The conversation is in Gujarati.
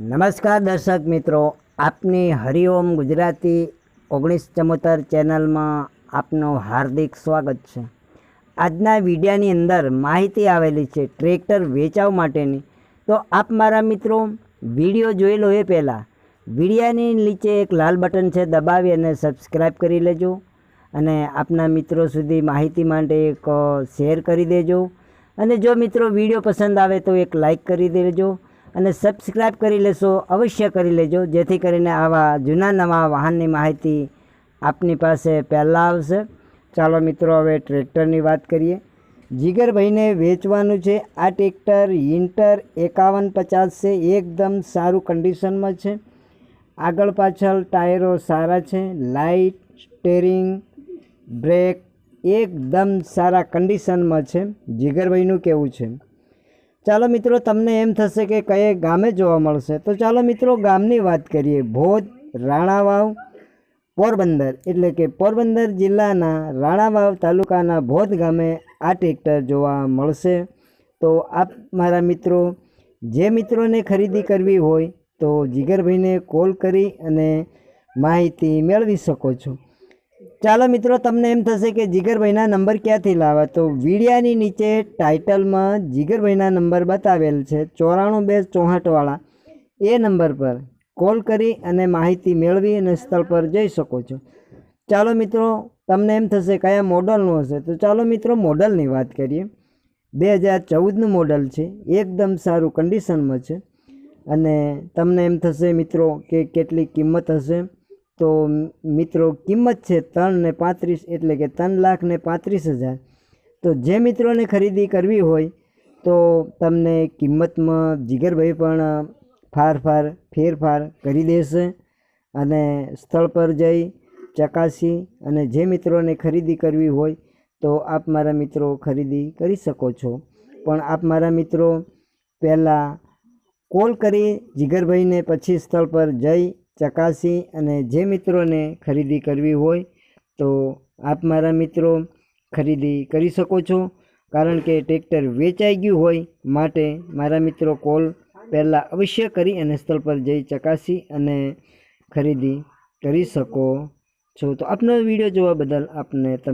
નમસ્કાર દર્શક મિત્રો, આપની હરિઓમ ગુજરાતી ઓગણીસ ચમોતર ચેનલમાં આપનું હાર્દિક સ્વાગત છે. આજના વિડીયાની અંદર માહિતી આવેલી છે ટ્રેક્ટર વેચાવ માટેની. તો આપ મારા મિત્રો, વીડિયો જોઈ લો એ પહેલાં. વિડીયાની નીચે એક લાલ બટન છે દબાવી અને સબસ્ક્રાઈબ કરી લેજો. અને આપના મિત્રો સુધી માહિતી માટે એક શેર કરી દેજો. અને જો મિત્રો વીડિયો પસંદ આવે તો એક લાઈક કરી દેજો. અને સબસ્ક્રાઈબ કરી લેશો, અવશ્ય કરી લેજો, જેથી કરીને આવા જૂના નવા વાહનની માહિતી આપની પાસે પહેલાં આવશે. ચાલો મિત્રો, હવે ટ્રેક્ટરની વાત કરીએ. જીગરભાઈને વેચવાનું છે, આ ટ્રેક્ટર ઇન્ટર એકાવન પચાસ છે, એકદમ સારું કન્ડિશનમાં છે. આગળ પાછળ ટાયરો સારા છે, લાઇટ, સ્ટેરિંગ, બ્રેક, એકદમ સારા કન્ડિશનમાં છે. જીગરભાઈનું કેવું છે? ચાલો મિત્રો, તમને એમ થશે કે કયે ગામે જોવા મળશે. તો ચાલો મિત્રો, ગામની વાત કરીએ. ભોજ, રાણાવાવ, પોરબંદર. એટલે કે પોરબંદર જિલ્લાના રાણાવાવ તાલુકાના ભોજ ગામે આ ટ્રેક્ટર જોવા મળશે. તો આપ મારા મિત્રો, જે મિત્રોને ખરીદી કરવી હોય, તો જીગરભાઈને કોલ કરી અને માહિતી મેળવી શકો છો. ચાલો મિત્રો, તમને એમ થશે કે જીગરભાઈના નંબર ક્યાંથી લાવવા તો વિડિયાની નીચે ટાઇટલમાં જીગરભાઈના નંબર બતાવેલ છે, ચોરાણું બે ચોહઠવાળા એ નંબર પર કોલ કરી અને માહિતી મેળવી અને સ્થળ પર જઈ શકો છો. ચાલો મિત્રો, તમને એમ થશે કયા મોડલનું હશે? તો ચાલો મિત્રો, મોડલની વાત કરીએ. બે હજાર ચૌદનું મોડલ છે, એકદમ સારું કન્ડિશનમાં છે. અને તમને એમ થશે મિત્રો કે કેટલી કિંમત હશે? તો મિત્રો, કિંમત છે ત્રણ ને પાંત્રીસ એટલે કે ત્રણ લાખ ને પાંત્રીસ હજાર. તો જે મિત્રોને ખરીદી કરવી હોય, તો તમને કિંમતમાં જીગરભાઈ પણ ફાર ફાર ફેરફાર કરી દેશે અને સ્થળ પર જઈ ચકાસી અને જે મિત્રોને ખરીદી કરવી હોય, તો આપ મારા મિત્રો ખરીદી કરી શકો છો. પણ આપ મારા મિત્રો, પહેલાં કોલ કરી જીગરભાઈને, પછી સ્થળ પર જઈ ચકાસી અને જે મિત્રોને ખરીદી કરવી હોય તો આપ મારા મિત્રો ખરીદી કરી શકો છો. કારણ કે ટ્રેક્ટર વેચાઈ ગયું હોય માટે મારા મિત્રો કોલ પહેલાં અવશ્ય કરી અને સ્થળ પર જઈ ચકાસી અને ખરીદી કરી શકો છો. તો આપનો વીડિયો જોવા બદલ આપને તમને